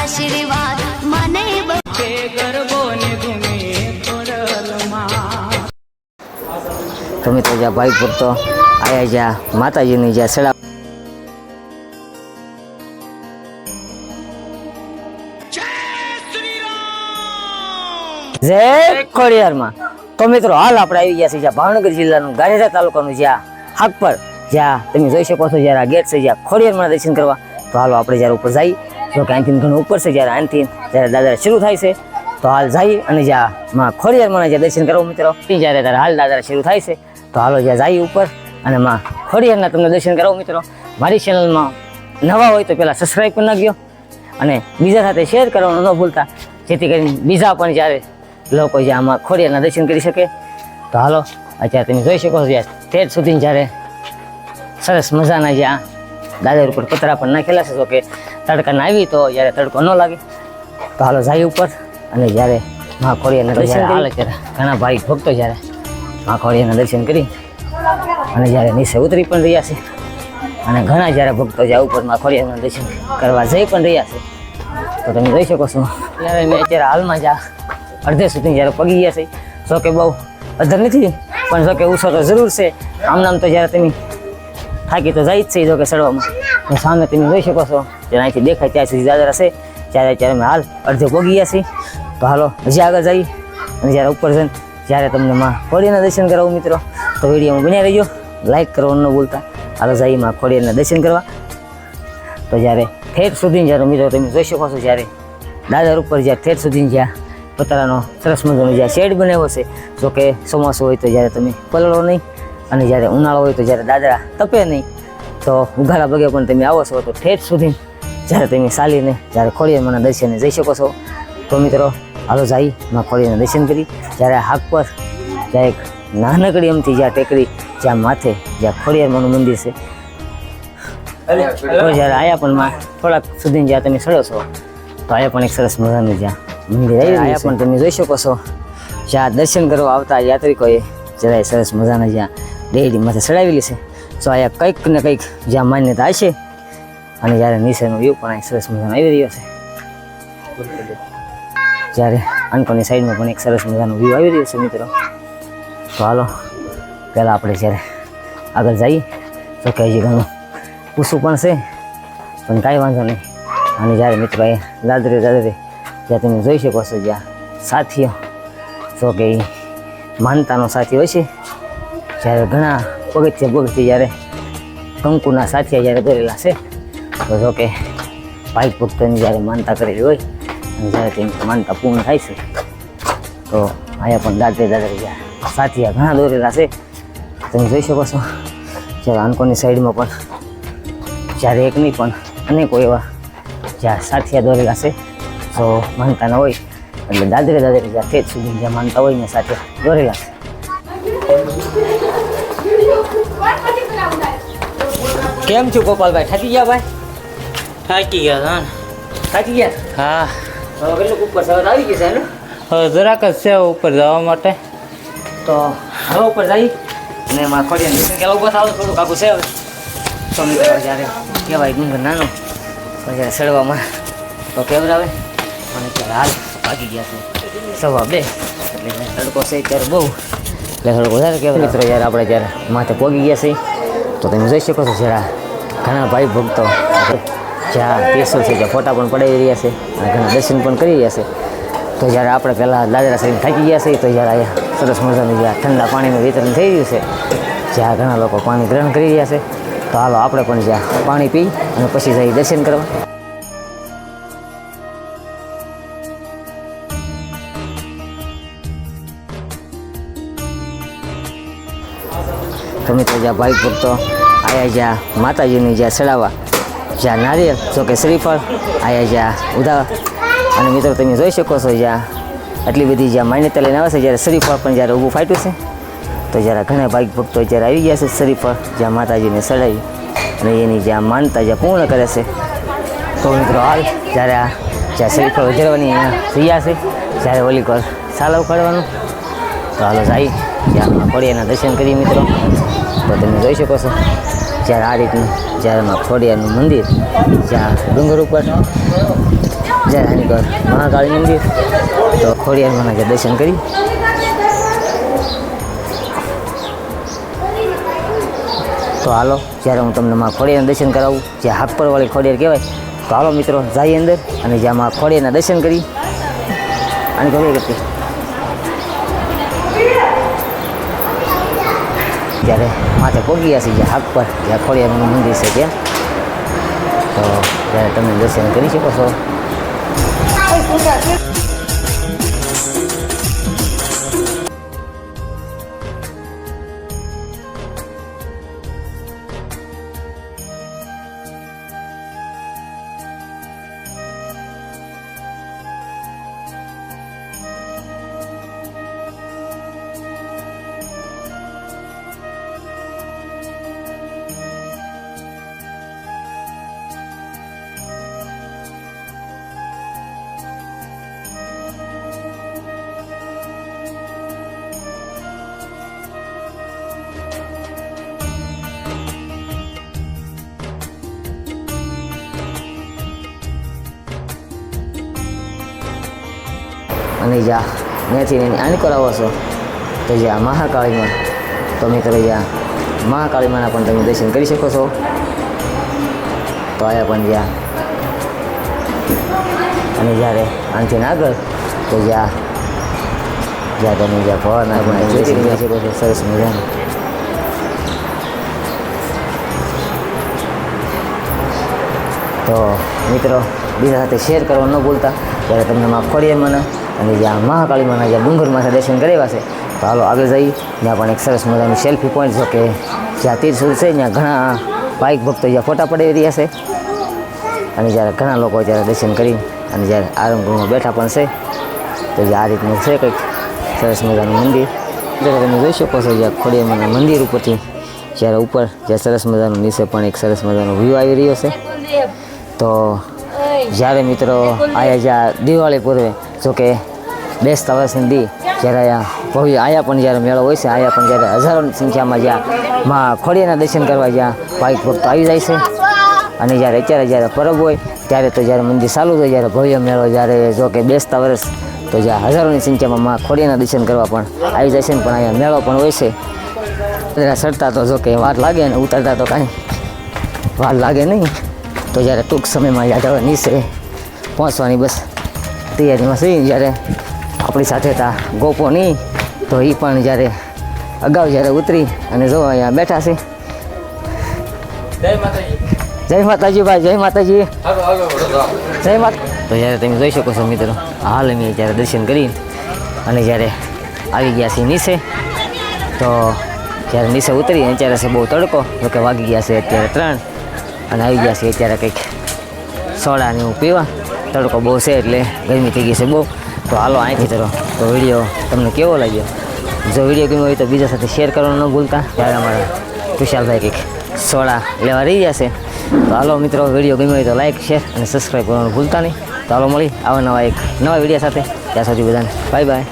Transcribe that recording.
આશીર્વાદ મને બ- ગરબો ને ઘૂમે તમે તો મિત્રો જ્યાં ભાઈ પૂરતો આયા જ્યાં માતાજીની જ્યાં સડા જય ખોડિયારમાં. તો મિત્રો હાલ આપણે આવી ગયા છીએ જ્યાં ભાવનગર જિલ્લાનું ગાંધીધામ તાલુકાનું જ્યાં હાકપર જ્યાં તમે જોઈ શકો છો જ્યારે આ ગેટ છે જ્યાં ખોડિયારમાં દર્શન કરવા. તો હાલો આપણે જ્યારે ઉપર જઈ જો કે અહીંથી ઘણું ઉપર છે, જ્યારે અહીંથી જ્યારે દાદા શરૂ થાય છે. તો હાલ જઈ અને જ્યાં માં ખોડિયારમાં જ્યાં દર્શન કરો મિત્રો જ્યારે ત્યારે હાલ દાદા શરૂ થાય છે. તો હાલો જ્યાં જાય ઉપર અને માં ખોડિયારના તમને દર્શન કરાવું મિત્રો મારી ચેનલમાં નવા હોય તો પહેલાં સબસ્ક્રાઈબ કરી નાખજો અને બીજા સાથે શેર કરવાનું ન ભૂલતા, જેથી કરીને બીજા પણ જ્યારે લોકો જે આમાં ખોડિયાના દર્શન કરી શકે. તો હાલો, અત્યારે તમે જોઈ શકો છો તે જ સુધી જ્યારે સરસ મજાના જ્યાં દાદર ઉપર પતરા પણ નાખેલા છે. તો કે તડકાને આવી તો જ્યારે તડકો ન લાગે તો હાલો જાય ઉપર. અને જ્યારે મા ખોડિયાના દર્શન હાલે ત્યારે ઘણા ભાઈ ભક્તો જ્યારે મા ખોડિયાના દર્શન કરી અને જ્યારે નીચે ઉતરી પણ રહ્યા છે. અને ઘણા જ્યારે ભક્તો જ્યાં ઉપર મા ખોડિયાના દર્શન કરવા જઈ પણ રહ્યા છે. તો તમે જોઈ શકો છો ત્યારે મેં અત્યારે હાલમાં જ અડધે સુધી જ્યારે પગી ગયા છે. જો કે બહુ અધર નથી પણ જો કે ઉછો તો જરૂર છે. આમ નામ તો જ્યારે તમે થાકી તો જાય જ છે જો કે ચડવામાં. સામે તમે જોઈ શકો છો જ્યારે અહીંથી દેખાય ત્યાં સુધી દાદરા છે ત્યારે ત્યારે અમે હાલ અડધે પોગી ગયા છીએ. તો હાલો, હજી આગળ જઈ અને જ્યારે ઉપર જઈને જ્યારે તમને માં ખોડિયાના દર્શન કરાવું મિત્રો, તો વિડીયોમાં બન્યા રહીજો. લાઈક કરવાનું ન ભૂલતા. હાલો જઈ માં ખોડિયાના દર્શન કરવા. તો જ્યારે ઠેઠ સુધી જ્યારે મિત્રો તમે જોઈ શકો છો, જ્યારે દાદર ઉપર જ્યાં ઠેઠ સુધી જ્યાં પોતાનો સરસ મજાનો જ્યાં શેડ બનાવ્યો છે, જો કે ચોમાસું હોય તો જ્યારે તમે પલળો નહીં. અને જ્યારે ઉનાળો હોય તો જ્યારે દાદરા તપે નહીં. તો ઉઘાડા પગે પણ તમે આવો છો તો ઠેઠ સુધી જ્યારે તમે ચાલીને, જ્યારે ખોડિયામાંના દર્શને જઈ શકો છો. તો મિત્રો, હાલો જાય માં ખોળીને દર્શન કરી. જ્યારે હાક પર ત્યાં એક નાનકડી એમથી જ્યાં ટેકરી જ્યાં માથે જ્યાં ખોડિયારમાંનું મંદિર છે. તો જ્યારે આયા પણ માં થોડાક સુધી જ્યાં તમે ચડો છો, તો આયા પણ એક સરસ મજાનું જ્યાં મંદિર આવી આયા પણ તમે જોઈ શકો છો. જ્યાં દર્શન કરવા આવતા યાત્રિકોએ જરાય સરસ મજાના જ્યાં ડેડી માથે ચડાવેલી છે. તો અહીંયા કંઈક ને કંઈક જ્યાં માન્યતા હશે અને જ્યારે નીચેનો વ્યૂ પણ અહીં સરસ મજાનો આવી રહ્યો છે. જ્યારે અનકોની સાઈડમાં પણ એક સરસ મજાનો વ્યૂ આવી રહ્યો છે મિત્રો. તો હાલો, પહેલાં આપણે જ્યારે આગળ જઈએ, તો કે હજી ઘણું પૂછવું પણ છે, પણ કાંઈ વાંધો નહીં. અને જ્યારે મિત્રો એ દાદરે દાદરે જ્યાં તમે જોઈ શકો છો, જ્યાં સાથીઓ, તો કે માનતાનો સાથી હોય છે જ્યારે ઘણા પગથિયે પગથિયે જ્યારે કંકુના સાથિયા જ્યારે દોરેલા છે, તો જો કે ભાઈ ભક્તોની જ્યારે માનતા કરેલી હોય અને જ્યારે તેની માનતા પૂર્ણ થાય છે, તો અહીંયા પણ દાદરે દાદરે સાથિયા ઘણા દોરેલા છે, તમે જોઈ શકો છો, જ્યારે આનકોની સાઈડમાં પણ જ્યારે એક નહીં પણ અનેકો એવા જ્યાં સાથિયા દોરેલા છે તો માનતા ન હોય, એટલે દાદરે દાદરે જ્યાં તે સુધી જ્યાં માનતા હોય ને સાથે દોરેલા છે. કેમ છું ગોપાલભાઈ? થાકી ગયા ભાઈ? થાકી ગયા હા. થાકી ગયા? હા. હવે કેટલું ઉપર સવાર આવી ગયું છે ને હવે જરાક જ છે ઉપર જવા માટે. તો હવે ઉપર જઈ અને એમાં ખોડિયા દર્શન કે ઊભા થાવ થોડું આખું છે હવે. તો મિત્રો જ્યારે કહેવાય ડુંગર નાનો જ્યારે ચડવામાં તો કેવરાવે અને ત્યારે હાલ ભાગી ગયા છે. સવા બે. એટલે તડકો છે ત્યારે બહુ. એટલે થોડુંક વધારે કહેવાય મિત્રો યાર આપણે જ્યારે માથે પહોંચી ગયા છીએ તો તમે જોઈ શકો છો જરા ઘણા ભાઈ ભક્તો જ્યાં કેસો છે, જ્યાં ફોટા પણ પડાવી રહ્યા છે અને ઘણા દર્શન પણ કરી રહ્યા છે. તો જ્યારે આપણે પહેલાં દાદરા શરીર થાકી ગયા છે, તો જ્યારે અહીંયા સરસ મજાનું જ્યાં ઠંડા પાણીનું વિતરણ થઈ રહ્યું છે, જ્યાં ઘણા લોકો પાણી ગ્રહણ કરી રહ્યા છે, તો હાલો આપણે પણ જ્યાં પાણી પી અને પછી જઈ દર્શન કરવા. તમે તો જ્યાં ભાઈ પૂરતો આયા જ્યાં માતાજીની જ્યાં ચડાવવા. જ્યાં નારિયેલ જો કે શ્રીફળ. આયા જ્યાં ઉદા અને મિત્રો, તમે જોઈ શકો છો જ્યાં આટલી બધી જ્યાં માન્યતા લઈને આવે છે, જ્યારે શ્રીફળ પણ જ્યારે ઊભું ફાટ્યું છે, તો જ્યારે ઘણા ભાઈ ભક્તો જ્યારે આવી ગયા છે શ્રીફળ, જ્યાં માતાજીને ચડાવી. અને એની જ્યાં માનતા જ્યાં પૂર્ણ કરે છે. તો મિત્રો, હાલ જ્યારે આ જ્યાં શ્રીફળ વધારવાની રહ્યા છે, જ્યારે ઓલી કોર સાલવ કાઢવાનું તો હાલો જાય, જ્યાં પડિયાના દર્શન કરીએ મિત્રો. તો તમે જોઈ શકો છો. જ્યારે આ રીતનું, જ્યારે એમાં ખોડિયારનું મંદિર, જ્યાં ડુંગર ઉપર, જ્યારે આની પર મહાકાળી મંદિર, તો ખોડિયારમાં જે દર્શન કરી. તો હાલો, જ્યારે હું તમને માં ખોડિયાના દર્શન કરાવું, જે હાકપરવાળી ખોડિયાર કહેવાય, તો હાલો મિત્રો, જઈએ અંદર અને જ્યાં માં ખોડિયાના દર્શન કરી. આની ગમે કરતી જ્યારે માથે પહોંચી છે જે હાક પર જ્યાં ખોડિયારનું મંદિર છે ત્યાં. તો ત્યારે તમે દર્શન કરી શકો છો. અને જ્યાં ત્યાંથી એને આની કરાવો છો. તો જ્યાં મહાકાળીમાં તો મિત્રો જ્યાં મહાકાળીમાંના પણ તમે દર્શન કરી શકો છો. તો આયા પણ જ્યાં અને જ્યારે આનાથી આગળ, તો જ્યાં જ્યાં તમે જ્યાં ભવાના પણ દર્શન કરી શકો છો. સરસ મજાનું. તો મિત્રો, બીજા સાથે શેર કરવા ન ભૂલતા. ત્યારે તમને માફ કરીએ ખોડિયારમાંના અને જ્યાં મહાકાળીમાંના જ્યાં ડુંગરમાં દર્શન કરેલા છે, તો હાલો આગળ જઈ, ત્યાં પણ એક સરસ મજાનું સેલ્ફી પોઈન્ટ છે કે જ્યાં તીર્થુર છે, ત્યાં ઘણા બાઇક ભક્તો જ્યાં ફોટા પડી રહ્યા છે. અને જ્યારે ઘણા લોકો ત્યારે દર્શન કરી અને જ્યારે આરંગમાં બેઠા પણ છે, તો જે આ રીતનું છે કંઈક સરસ મજાનું મંદિર. જ્યારે તમે જોઈ શકો છો જ્યાં ખોડિયામાના મંદિર ઉપરથી જ્યારે ઉપર જ્યાં સરસ મજાનું નીચે પણ એક સરસ મજાનો વ્યૂ આવી રહ્યો છે. તો જ્યારે મિત્રો આયા જ્યાં દિવાળી પૂર્વે, જો કે બેસતા વર્ષની દી જ્યારે ભવ્ય આયા પણ જ્યારે મેળો હોય છે, આયા પણ જ્યારે હજારોની સંખ્યામાં જ્યાં માં ખોડિયાના દર્શન કરવા જ્યાં ભાઈ ભક્તો આવી જાય છે. અને જ્યારે અત્યારે જ્યારે પરબ હોય, ત્યારે તો જ્યારે મંદિર ચાલુ થાય, જ્યારે ભવ્ય મેળો જ્યારે જો કે બેસતા વર્ષ તો જ્યાં હજારોની સંખ્યામાં માં ખોડિયાના દર્શન કરવા પણ આવી જાય છે પણ અહીંયા મેળો પણ હોય છે. ત્યારે ચડતા તો જો કે વાર લાગે ને, ઉતરતા તો કાંઈ વાર લાગે નહીં. તો જ્યારે ટૂંક સમયમાં યાદ હવે નીચે પહોંચવાની બસ તૈયારીમાં છે. જ્યારે આપણી સાથે હતા ગોપો નહીં તો એ પણ જ્યારે અગાઉ જ્યારે ઉતરી અને જો અહીંયા બેઠા છે. જય માતાજી. જય માતાજી ભાઈ જય માતાજી. જય માતા તો જ્યારે તમે જોઈ શકો છો મિત્રો હાલ અમે જ્યારે દર્શન કરી અને જ્યારે આવી ગયા છીએ નીચે તો જ્યારે નીચે ઉતરી અત્યારે છે બહુ તડકો જો કે વાગી ગયા છે અત્યારે ત્રણ અને આવી ગયા છે અત્યારે કંઈક સોડા ને એવું પીવા. તડકો બહુ છે એટલે ગરમી થઈ ગઈ છે બહુ. તો હાલો અહીંથી ચલો. તો વીડિયો તમને કેવો લાગ્યો? જો વીડિયો ગમ્યો હોય તો બીજા સાથે શેર કરવાનું ન ભૂલતા. ત્યારે અમારા વિશાલભાઈ કંઈક સોડા લેવા રહી ગયા છે. તો હાલો મિત્રો વીડિયો ગમ્યો હોય તો લાઈક શેર અને સબસ્ક્રાઈબ કરવાનું ભૂલતા નહીં. તો હાલો મળી આવા નવા એક નવા વીડિયો સાથે. ત્યાં સુધી બધાને બાય બાય